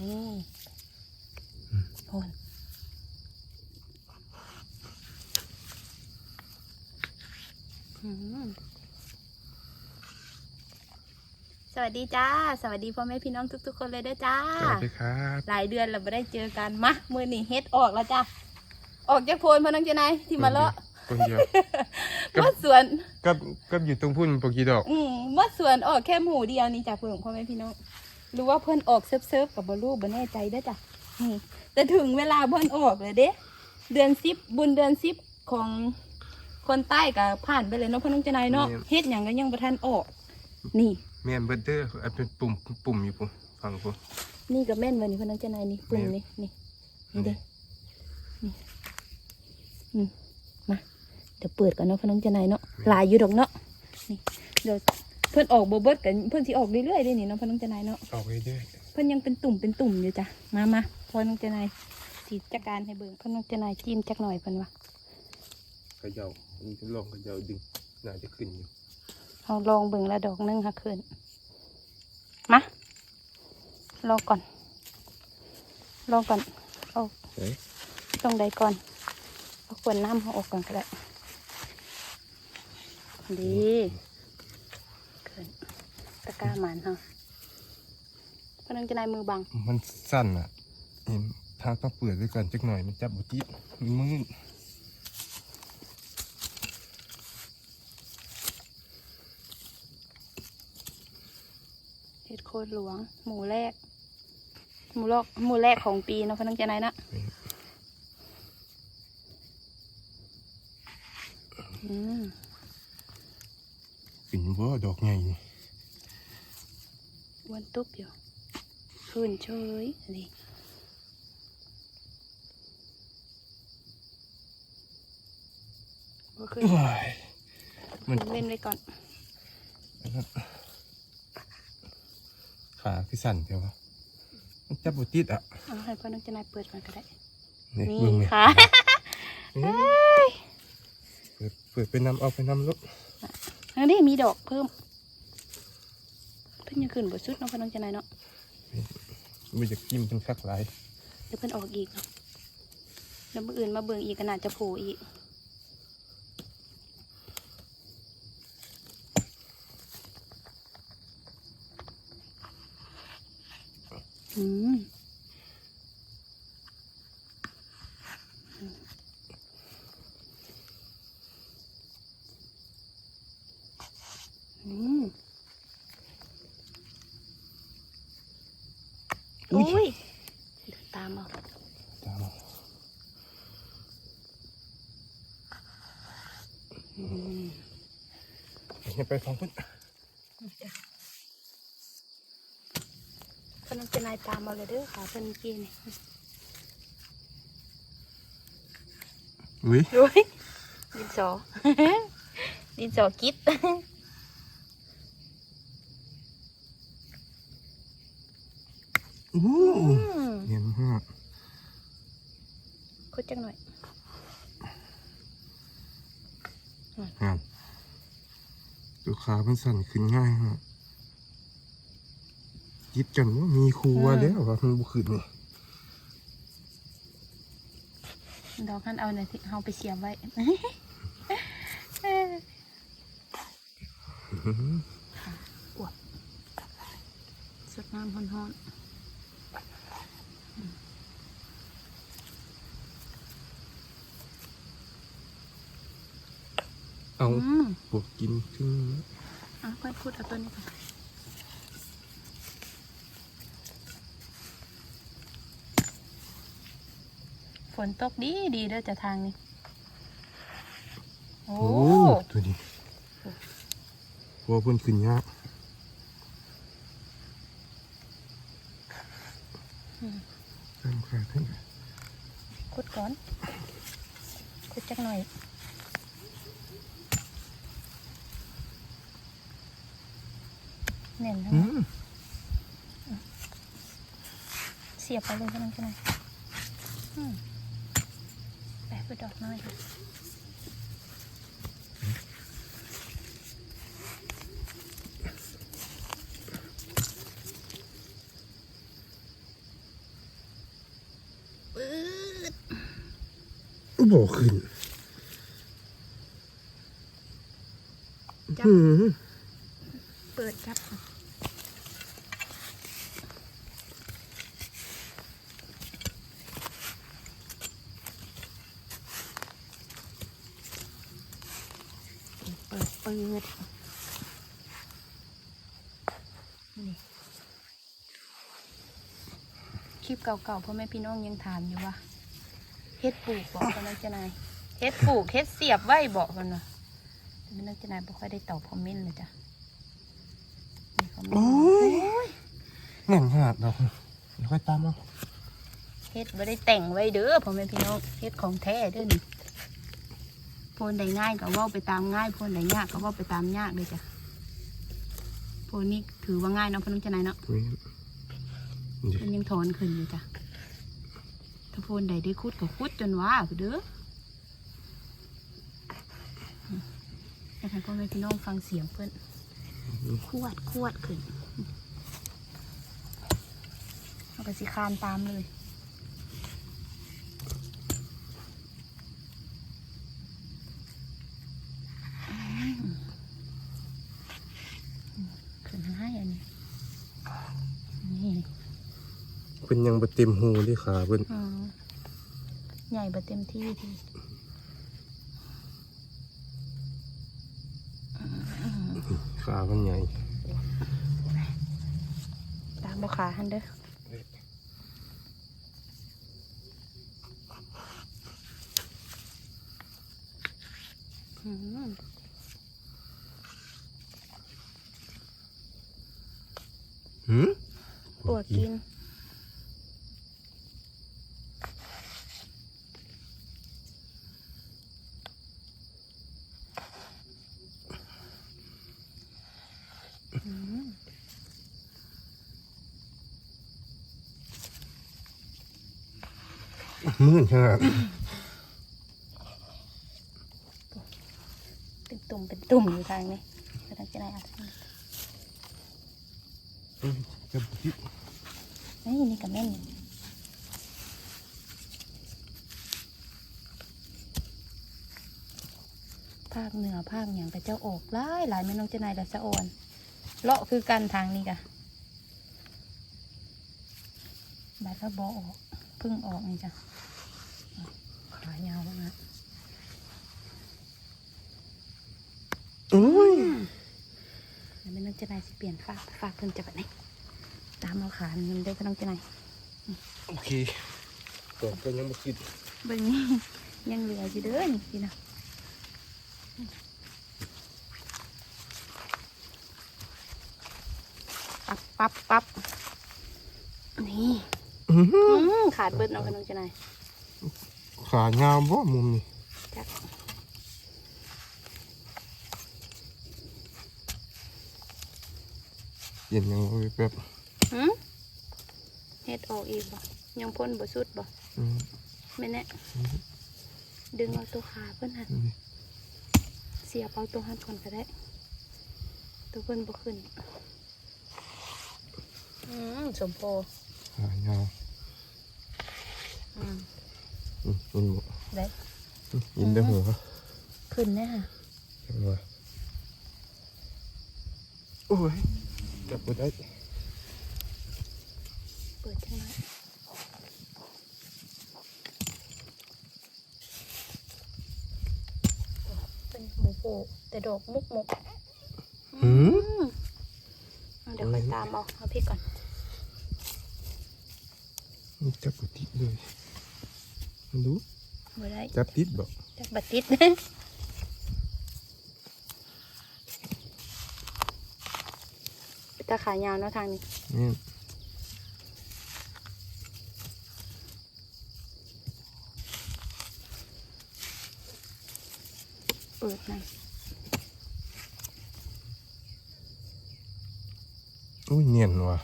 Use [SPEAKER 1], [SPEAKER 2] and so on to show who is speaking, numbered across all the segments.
[SPEAKER 1] นี่โอนอืมสวัสดีจ้า สวัสดีพ่อแม่พี่น้องทุก ๆ คนเลยเด้อจ้า
[SPEAKER 2] สวัสดีครับ
[SPEAKER 1] หลายเดือนเราไม่ได้เจอกันมามือนี่เฮ็ดออกแล้วจ้า ออกจากโพนพอนังเจนายที่มาเลาะ
[SPEAKER 2] คนเดียวครับ
[SPEAKER 1] มาสวน
[SPEAKER 2] ก็ก็อยู่ตรงพุ่นปกีดอก
[SPEAKER 1] อืมมาสวนออกแค่หมู่เดียวนี่จ้ะเพื่อนพ่อแม่พี่น้อง รู้ว่าเพื่อนออกเซิฟเซิฟๆกับบรูบ่แน่ใจเด้อจ้ะนี่แต่ถึงเวลาเพื่อนออกเลยเด้เดือนสิบบุญเดือนสิบของคนใต้กับผ่านไปเลยเนาะพ่อน้องเจนายเนาะเฮ็ดอย่างก็ยังประทันออก นี่
[SPEAKER 2] แม่นเบิร์ดเดอร์อันเป็นปุ่มปุ่มอยู่ปุ่มฟังปุ่ม
[SPEAKER 1] นี่กับแม่นวันนี้พ่อน้องเจนายนี่ปุ่มนี่นี่นี่เด้นี่อืมมาเดี๋ยวเปิดก่อนเนาะพ่อน้องเจนายเนาะหลายอยู่ดอกเนาะนี่เดี๋ยว เพื่อนออกโบเบิร์ดกันเพื่อนสิออกเรื่อยๆเลยนี่เนาะพ่อน้องเจนายเนาะ
[SPEAKER 2] ออกไปเรื่อย
[SPEAKER 1] เพิ่นยังเป็นตุ่มเป็นตุ่มอยู่จ้ะมามาพอน้องเจนายสีจัดการให้เบิ่งพอน้องเจนายจิ้มจักหน่อยเพิ่นว่า
[SPEAKER 2] เขย่าอันนี้ก็ลองเขย่าดึงน่าจะขึ้นอยู่
[SPEAKER 1] เอาลองเบิ่งละดอกหนึงค่ะคืนมาลองก่อนลองก่อนเอา
[SPEAKER 2] เฮ้ย
[SPEAKER 1] ตรงใดก่อนเอาขวดน้ำเขาออกก่อนก็ได้ดีคืนตะ กร้าหมันเฮาพอน้องเจนายมือบัง
[SPEAKER 2] มันสั้นอะเห็นทางต้องเปิดด้วยกันจักหน่อยมันจับบุจิมันมืด
[SPEAKER 1] เฮ็ดโคตรหลวง หมูแรก หมูลอกหมูแรกของปีเนาะพอน้องเจนายนะอืม
[SPEAKER 2] ขึ้นบ่ดอกใหญ่นี่
[SPEAKER 1] อ้ วนตุ๊บอยู่ขึ้นเฉยนี่บ่ขึ้น
[SPEAKER 2] ว้ายมัน
[SPEAKER 1] เล่นไว้ก่อน
[SPEAKER 2] ขาคือสั่นเดียววะมันจับบุจิอะ
[SPEAKER 1] เอาให้พ่อน้องเจนายเปิดมันก็ได้
[SPEAKER 2] นี่
[SPEAKER 1] นี่
[SPEAKER 2] เบิ่งเลย
[SPEAKER 1] ค่ะ
[SPEAKER 2] เปิดเปิดไปนำเอาไปนำรถ
[SPEAKER 1] อันนี้มีดอกเพิ่มเพิ่นยังขึ้นบ่สุดเนาะพ่อน้องเจนายเนาะ
[SPEAKER 2] มันจะกินเป็นคักหลาย
[SPEAKER 1] เดี๋ยวเพิ่นออกอีกเนาะแล้วมื่ออื่นมาเบิ่งอีกก็น่าจะโผล่อีกอืมอืมอุ้ยเดินตามเอา
[SPEAKER 2] ตาม
[SPEAKER 1] อืม
[SPEAKER 2] อย่า ไปฟังเพิ่น
[SPEAKER 1] เพิ่นเป็นนายตามมาเลยเด้อค่ะเพิ่นเกี้นี่
[SPEAKER 2] อุ้ย
[SPEAKER 1] อุ้ยดินสอดินสอกิด
[SPEAKER 2] อู้
[SPEAKER 1] อืม
[SPEAKER 2] เห็นมาก
[SPEAKER 1] คุดจังหน่อย
[SPEAKER 2] งานตัว ขามันสั่นขึ้นง่ายมากยิบจนว่ามีครูว่าแล้วว่ามันบุขึ้นนี่
[SPEAKER 1] ดอกหันเอาหน่อยที่เอาไปเสียบไว้อวบสดน้ำฮ้อน
[SPEAKER 2] เอา
[SPEAKER 1] ๆอืม
[SPEAKER 2] ปวดกินขึ้น
[SPEAKER 1] เอะ ค่อยพูดเอาตัวนี้ก่อนฝนตกดีดีเด้อจะทางนี้ โอ้
[SPEAKER 2] โอ้ตัวนี้พอเพิ่นขึ้นยากตามขาขึ้น
[SPEAKER 1] คุดก่อนคุดจักหน่อย เน่นทั้นั้เสียบไปเลยก็นั้นก็ได้ไปะไปดอกน่อยค่ะ
[SPEAKER 2] บอขึ้น อืม
[SPEAKER 1] เปิดจับเปิดเปิดนี่คลิปเก่าๆพ่อแม่พี่น้องยังถามอยู่ว่าเฮ็ดปลูกบอกกันนะเจนายเฮ็ดปลูกเฮ็ดเสียบไว้บอกกันว่าแต่ไม่น้องเจนายบ่ค่อยได้ตอบคอมเมนต์เลยจ้ะ
[SPEAKER 2] โอ้
[SPEAKER 1] โอ้
[SPEAKER 2] ย
[SPEAKER 1] ย
[SPEAKER 2] แน่นขนาดเราเดี๋ยวค่อยตามเอา
[SPEAKER 1] เฮ็ดบ่ได้แต่งไว้เด้อพ่อแม่พี่น้องเฮ็ดของแท้เด้อนี่โพนใดง่ายก็เว้าไปตามง่ายโพนใดยากก็เว้าไปตามยากเลยจ้ะโพนนี้ถือว่าง่ายเนาะพ่อน้องเจ้านายเนาะ
[SPEAKER 2] นี่
[SPEAKER 1] มันยังถอนขึ้นอยู่จ้ะถ้าโพนใดได้คุดก็คุดจนว่าไปเด้ออืมอยากให้พ่อแม่พี่น้องฟังเสียงเพื่อน ขวดขวดขึ้นเอาไปสิคานตามเลยขึ้นให้อันนี้นี่
[SPEAKER 2] เพิ่นยังบ่เต็มหูที่ขาเพิ่น
[SPEAKER 1] อ๋อใหญ่บ่เต็มที่ที
[SPEAKER 2] ขามันใหญ่
[SPEAKER 1] ตามบ่ขาหันเด้ออืม
[SPEAKER 2] หืม
[SPEAKER 1] ปวดกิน อืม
[SPEAKER 2] มื่นขนาด
[SPEAKER 1] เป็นตุ่มเป็นตุ่มอยู่ทางนี้กำลังจะได้อัดนี่
[SPEAKER 2] จะบ่คิด
[SPEAKER 1] นี่นี่กับแม่นภาคเหนือภาคอย่างกับเจ้าออกหลายหลายแม่น้องเจานายและสะออนเลาะคือกันทางนี้กะบาดก็บอออก เพึ่งออกนี่จ้ะขายาวมาก
[SPEAKER 2] โอ้ย
[SPEAKER 1] แล้วแม่น้องเจานายสิเปลี่ยนฝากฝากเพิ่นจะแบบไหนตามเอาขามันได้ก็น้องเจานาย
[SPEAKER 2] โอเคก่อนก็ยังบ่คิด
[SPEAKER 1] เบิ่งนี่ยังเหลืออยู่เด้อนี่พี่นะปั๊บปั๊บปั๊บนี่
[SPEAKER 2] อื้อหือ
[SPEAKER 1] อื มขาดเบิดน้องกับน้องเจานาย
[SPEAKER 2] ขายาวบ่มุมนี้
[SPEAKER 1] จัก
[SPEAKER 2] เย็นยังบ่แบบ
[SPEAKER 1] หืมเฮ็ดออกอีกบ่ยังพ่นบ่สุดบ่
[SPEAKER 2] อืม
[SPEAKER 1] แม่นแน่ดึงเอาตัวขาเพิ่นหัน
[SPEAKER 2] นี่
[SPEAKER 1] เสียบเอาตัวหันก่อนก็ได้ ตัวเพิ่นบ่ขึ้น อืมสมโพ
[SPEAKER 2] ขายาว
[SPEAKER 1] อืม
[SPEAKER 2] อื มยินบ่
[SPEAKER 1] ได้
[SPEAKER 2] อืมยินได้อหัว
[SPEAKER 1] ขึ้นแน่ค่ะ
[SPEAKER 2] จังว่าโอ้ยจับบ่ได้
[SPEAKER 1] เปิดจังเลยเป็นหมูโผแต่ดอกมุกมุก
[SPEAKER 2] หืม
[SPEAKER 1] อืมเอาเดี๋ยวค่อยตามเอาเอาพริกก่อน
[SPEAKER 2] นี่จับบ่ติดเลยมัน ดู
[SPEAKER 1] บ่ได้
[SPEAKER 2] จับติดบ่
[SPEAKER 1] จักบัดติดตาขายาวเนาะทางนี้
[SPEAKER 2] นี่น
[SPEAKER 1] เปิดหน่อย
[SPEAKER 2] โอ้ยเนียนว่ะ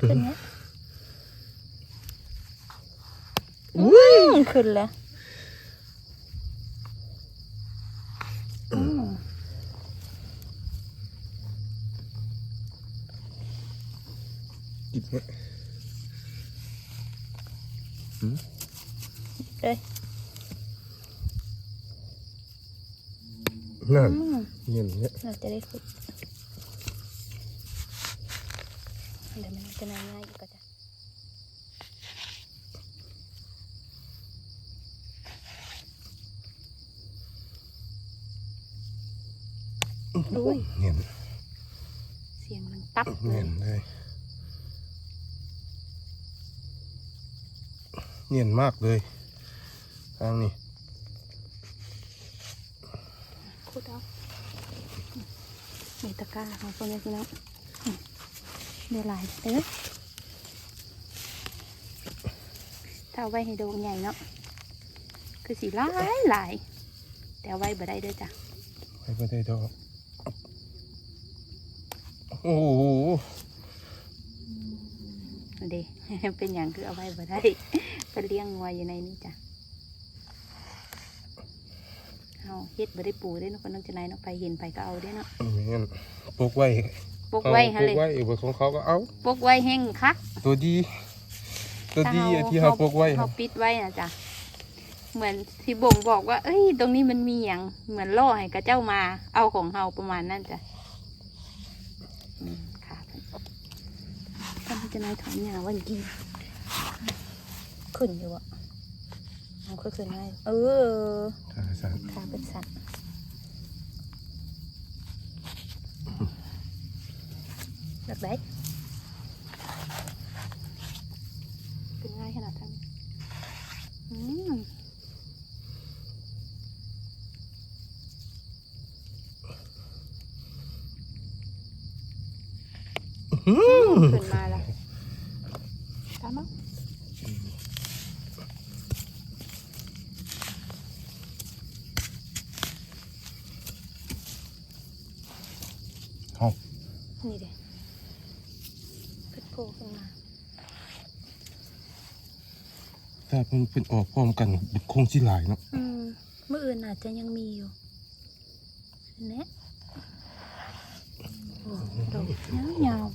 [SPEAKER 1] ขึ้นไหมอืมขึ้นแล้วอืม
[SPEAKER 2] กินไหม
[SPEAKER 1] เอ้ย
[SPEAKER 2] นั่น
[SPEAKER 1] อืม
[SPEAKER 2] เงี้ยเงี้ย
[SPEAKER 1] เราจะได้ฝึก เดี๋ยวมันจะง่ายๆอีกก็จะอุ้ย
[SPEAKER 2] เงี้ย
[SPEAKER 1] เสียงมันตับเล
[SPEAKER 2] เงี้
[SPEAKER 1] ย
[SPEAKER 2] ยเลยเงี้ยมากเลยทางนี้
[SPEAKER 1] คูดเอาเมตะกร้าของคนนี้พี่น้องอืม เดี๋ยวหลายเด้อถ้าเอาไว้ให้โดงใหญ่เนาะคือสีหลายหลายแต่เอาไว้บ่ได้เด้อจ้ะ
[SPEAKER 2] ไปไม่ได้ดอกโอ้โห
[SPEAKER 1] เอาเดเป็นอย่างคือเอาไว้บ่ได้เป็นเลี้ยงงัวอยู่ในนี้จ้ะเอาเฮ็ดบ่ได้ปูได้เนาะคนน้องจะไหนเนาะไปเห็นไปก็เอาได้เนาะ
[SPEAKER 2] เงี้ยปลูกไว้
[SPEAKER 1] ปกไว้ฮะ
[SPEAKER 2] ปลู
[SPEAKER 1] เลย
[SPEAKER 2] กไว้อีกของเขาก็เอา
[SPEAKER 1] ปกไว้แห้งคัก
[SPEAKER 2] ตัวดี ตัวดีอะที่เขาปลูกไว้
[SPEAKER 1] เขาปิดไว้นะจ้ะเหมือนที่บ่งบอกว่า เอ้ย ตรงนี้มันมีอย่างเหมือนล่อให้กระเจ้ามา เอาของเฮาประมาณนั้นจ้ะอืมค่ะท่านจะนายถอนหญ้าวันกี้ขึ้นอยู่อะเอาขึ้นขึ้นไงเออ
[SPEAKER 2] ขาสั่น
[SPEAKER 1] ขาเป็นสัตว์ แบบไหนเป็นง่ายขนาดนั้นอืมขึ้นมาแล้วตามมา
[SPEAKER 2] เอา
[SPEAKER 1] นี่เด็ขึ้นโผล่ขึ้นมา
[SPEAKER 2] ถ้าเป็นเป็นออกพร้อมกันคงสิหลายเนาะ
[SPEAKER 1] อืมเมื่ออื่นอาจจะยังมีอยู่เนะโอ้ดอกยาวยาว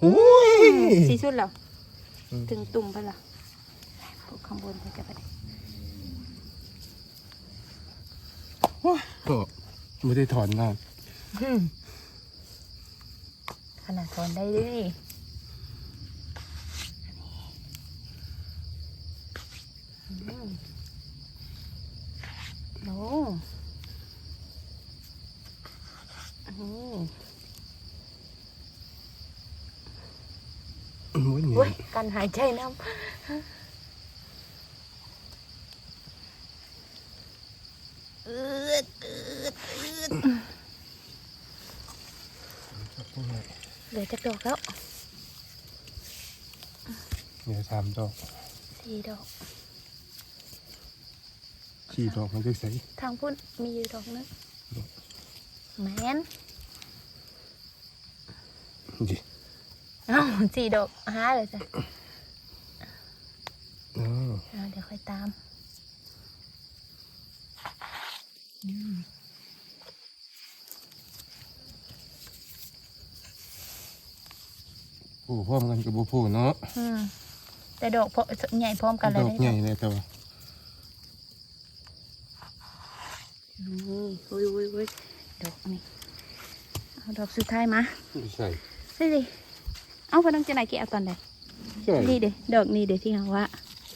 [SPEAKER 2] โอ้ย
[SPEAKER 1] สีสุดแล้ว
[SPEAKER 2] อืม
[SPEAKER 1] ถึงตุ่มไปละพวกข้างบนเขาจะไป
[SPEAKER 2] ก็ ไม่ได้ถอนนาน
[SPEAKER 1] ขนาดทนได้ด้วยอืมโอ้อืม
[SPEAKER 2] โอ้ยเนี่
[SPEAKER 1] เว้ย
[SPEAKER 2] ย
[SPEAKER 1] การหายใจน้ำอืดอืดอืด เหลือจะดอกแล้ว
[SPEAKER 2] เดี๋ยวสามดอก
[SPEAKER 1] สี่ดอก
[SPEAKER 2] ขี่ดอกมันจะใส่
[SPEAKER 1] ทางพุ่นมีอยู่ดอกนึงแมน
[SPEAKER 2] ดิ
[SPEAKER 1] เอ้าสี่ดอกห้าเลยจ้ะ
[SPEAKER 2] อ๋อ
[SPEAKER 1] เอาเดี๋ยวค่อยตาม อืม
[SPEAKER 2] ปลูกพร้อมกันกับบัวพูเนาะ
[SPEAKER 1] อืมแต่ดอกพอใหญ่พร้อมกันเล
[SPEAKER 2] ด
[SPEAKER 1] ย
[SPEAKER 2] อก
[SPEAKER 1] นะ
[SPEAKER 2] ใหญ่เลยแต่ว่า
[SPEAKER 1] นี่อุ้ยอุ้ยอุ้ยดอกนี่เอาดอกสุดท้ายมา
[SPEAKER 2] ไม่ใช่
[SPEAKER 1] นี่ดิเอาพอน้องจะไหนเกเอาตอนไหน
[SPEAKER 2] ใช่
[SPEAKER 1] นี่เด้ดอกนี่เด้ที่เขาว่า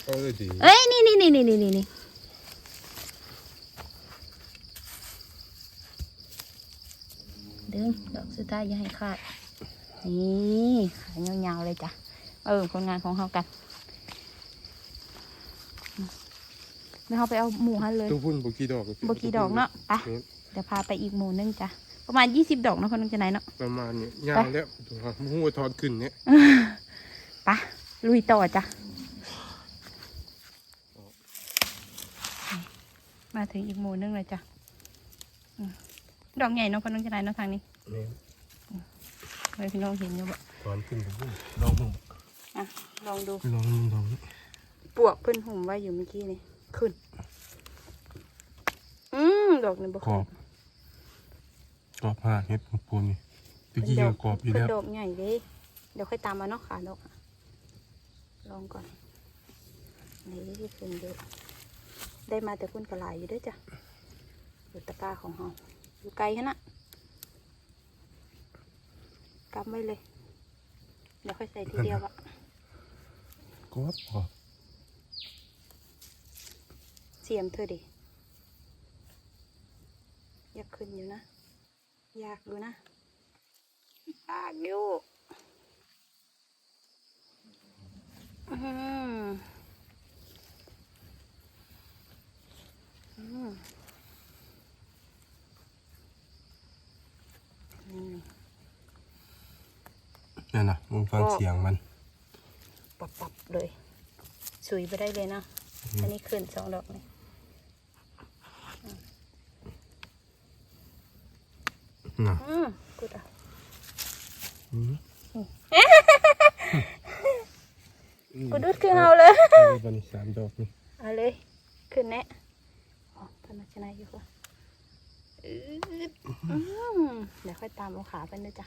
[SPEAKER 2] เอาเลยดี
[SPEAKER 1] เอ้ยนี่นี่นี่นี่นี่นี่นี่ดึงดอกสุดท้ายอย่าให้ขาด นี่ขายยาวๆเลยจ้ะเออผลงานของเขากันดี๋ยวเราไปเอาหมูหันเลย
[SPEAKER 2] ตัวพุ่นบกี่ดอก
[SPEAKER 1] บกี่ดอกเนาะไป
[SPEAKER 2] เนี่ย
[SPEAKER 1] เดี๋ยวพาไปอีกหมูนึงจ้ะประมาณยี่สิบดอกเนาะคนนึงจะไหนเนาะ
[SPEAKER 2] ประมาณนี้ยาวแล้วตัวหัวทอดขึ้นเนี่ย
[SPEAKER 1] ไปลุยต่อจ้ะมาถึงอีกหมูนึงเลยจ้ะอืมดอกใหญ่เนาะคนนึงจะไหนเนาะทางนี้
[SPEAKER 2] เนี่ย
[SPEAKER 1] เลยพี่น้องเห็นอยู่บ่
[SPEAKER 2] ทอนขึ้นตัวพุ่นลองดู
[SPEAKER 1] อะลองดู
[SPEAKER 2] ลองดูลองดู
[SPEAKER 1] ปวกเพิ่นหุ่มไว้อยู่เมื่อกี้นี่ขึ้น อืมดอกนี่บ่
[SPEAKER 2] กรอบกรอบผ้าเฮ็ดปูนนี่ตะกี้ก็กรอบอยู่
[SPEAKER 1] เพิ่
[SPEAKER 2] แล้
[SPEAKER 1] น
[SPEAKER 2] ว
[SPEAKER 1] ดอกใหญ่เด้เดี๋ยวค่อยตามมาเนาะขาดอกอะลองก่อนนี่ขึ้นเยอะได้มาแต่คุณกระหลายอยู่เด้วยจ้ะอยู่ตะกร้าของเฮาอยู่ไกลขนาด กำไว้เลย เดี๋ยวค่อยใส่ทีเดียวอะ
[SPEAKER 2] กรอบกรอบ
[SPEAKER 1] เสียมเธอดิอยากขึ้นอยู่นะอยากดูนะอยากอยู่อืมอืมนี่
[SPEAKER 2] นั่นน่ะมึงฟังเสียงมัน
[SPEAKER 1] ปับปับๆเลยสุยไปได้เลยนะ อันนี้ขึ้นสองดอกเลย
[SPEAKER 2] น่ะ
[SPEAKER 1] อืมกูดอะ
[SPEAKER 2] อืม
[SPEAKER 1] กูดูดขึ้นเอาเลย
[SPEAKER 2] เอาไปบัดนสามดอกนี่
[SPEAKER 1] เอาเลย ขึ้นแน่อ๋อพนักชนะอยู่ค่ะอืดอืมเดี๋ยวค่อยตามเอาขาไปนะจ๊ะ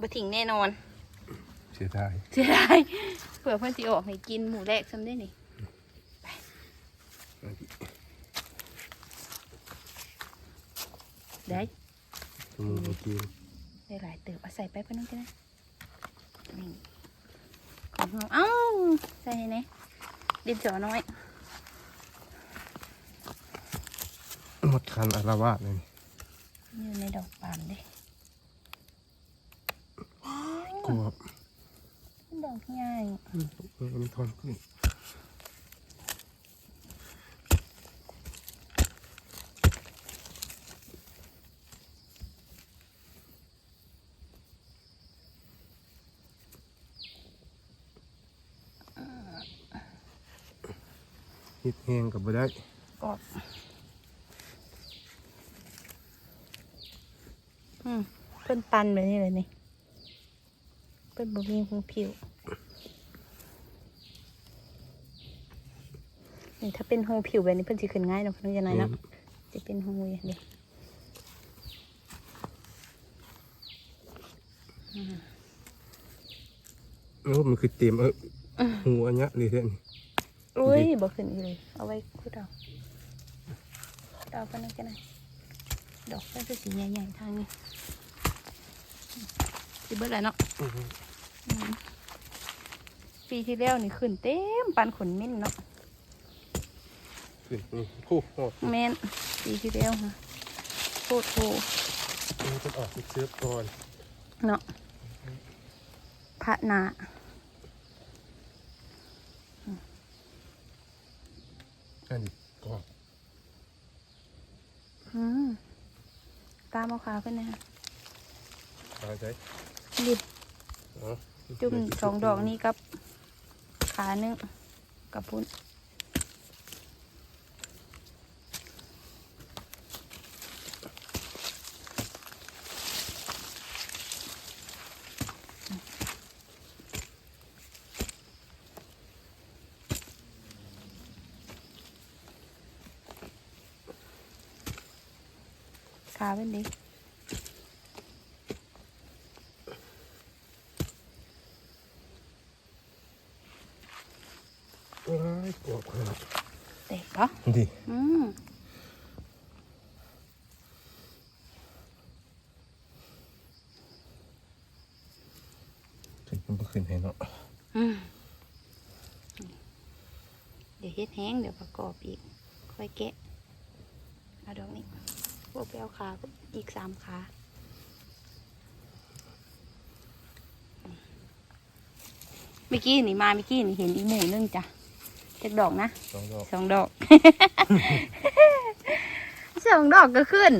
[SPEAKER 1] บ่ทิ้งแน่นอน
[SPEAKER 2] เสียดาย
[SPEAKER 1] เสียดายเผื่อเพื่อนสิออกให้กินหมูแรกซ้ำได้นี่ได้
[SPEAKER 2] มึงเมื่อกี้
[SPEAKER 1] ได้หลายเติบเอาใส่ไปเพื่อนน้องกันนะนี่ของเราเอ้าใส่ให้ไหนดินสอน้อย
[SPEAKER 2] หมดคันอารวาสเลย
[SPEAKER 1] นี่อยู่ในดอกปาล์มเด้
[SPEAKER 2] กรอบ
[SPEAKER 1] ดอกใหญ่
[SPEAKER 2] อืมอันนี้ทอนขึ้นเฮ็ดแห้งกับบ่ได้
[SPEAKER 1] กรอบอืมเพิ่นปันแบบนี้เลยนี่เพิ่ นบ่มีหูผิวนี่ถ้าเป็นหูผิวแบบนี้เพิ่นสิขึ้นง่ายเนาะเพิ่นจะไหนอยเนาะจะเป็นหูอย่างเดียว
[SPEAKER 2] โอ้มันคือเต็มเออหัวเนี้ยเลยเท่านี้
[SPEAKER 1] อุ้ยบ่ขึ้นอีกเลยเอาไว้คุดเอาดอกเพิ่นนั่นกันไหนดอกเพิ่นคือสีใหญ่ๆทางนี้สิเบิดแล้วเนาะ
[SPEAKER 2] อื้อหือ
[SPEAKER 1] อืม ปีที่แล้วนี่ขึ้นเต็มปันขนมิ้นเนาะ
[SPEAKER 2] ขึ้นนี่คู่หอด
[SPEAKER 1] แม่นปีที่แล้วค่ะโคตรโห
[SPEAKER 2] มันจะออกเชื้อก่อน
[SPEAKER 1] เนาะพระนา
[SPEAKER 2] อันนี้กรอบ
[SPEAKER 1] อืมตามเอาขาขึ้นนะฮะ
[SPEAKER 2] ตายใจ
[SPEAKER 1] ดิ
[SPEAKER 2] อ๋อ
[SPEAKER 1] จุ่มสองดอกนี้กับขาหนึ่งกับพุ้นขาเป็นดิ
[SPEAKER 2] ว้ายกรอบขนาด
[SPEAKER 1] เตะปะ
[SPEAKER 2] ดิ
[SPEAKER 1] อืม
[SPEAKER 2] ขึ้นมันก็ขึ้นให้เนาะ
[SPEAKER 1] อืมเดี๋ยวเฮ็ดแห้งเดี๋ยวประกอบอีก ค่อยแกะเอาดอกนี้พวกไปเอาขาอีกสามขาเมื่อกี้นี่มาเมื่อกี้นี่เห็นอีกหมูนึงจ้ะ จักดอกนะ
[SPEAKER 2] สองดอก
[SPEAKER 1] สองดอก สองดอกก็ขึ้น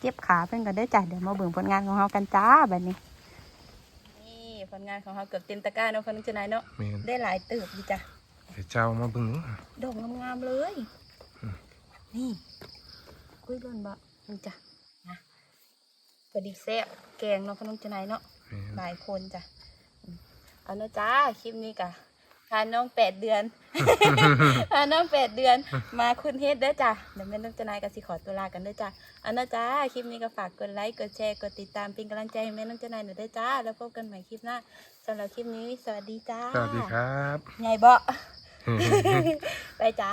[SPEAKER 1] เจ็บขาเพิ่นก็ได้อจ้ะเดี๋ยวมาเบิ่งผลงานของเรากันจ้าแบบนี้ นี่ผลงานของเราเกือบเต็มตะกร้าเนาะคนนึงจะไหนเนาะ
[SPEAKER 2] แม่น
[SPEAKER 1] ได้หลายเติบดีจ้ะ
[SPEAKER 2] เดี๋ยวเจ้ามาเบิ่ง
[SPEAKER 1] ดอกงามๆเลย นี่กุ้ยล่นบะนี่จ้ะนะพอดีแซ่บแกงเนาะคนนึงจะไหนเนาะ
[SPEAKER 2] แม่น
[SPEAKER 1] หลายคนจ้ะอืมเอาเนาะจ้า คลิปนี้กะพาน้องแปดเดือน พาน้องแปดเดือน มาคุณเฮ็ดเด้อจ้ะเดี๋ยวแม่น้องจะนายกับสิขอตัวลากันเด้อจ้ะเอาเนาะจ้าคลิปนี้ก็ฝากกดไลค์กดแชร์กดติดตามเป็นกำลังใจให้แม่น้องจะนายหน่อยเด้อจ้า แล้วพบกันใหม่คลิปหน้าสำหรับคลิปนี้สวัสดีจ้า
[SPEAKER 2] สวัสดีครับ
[SPEAKER 1] ไงเบาะ ไปจ้า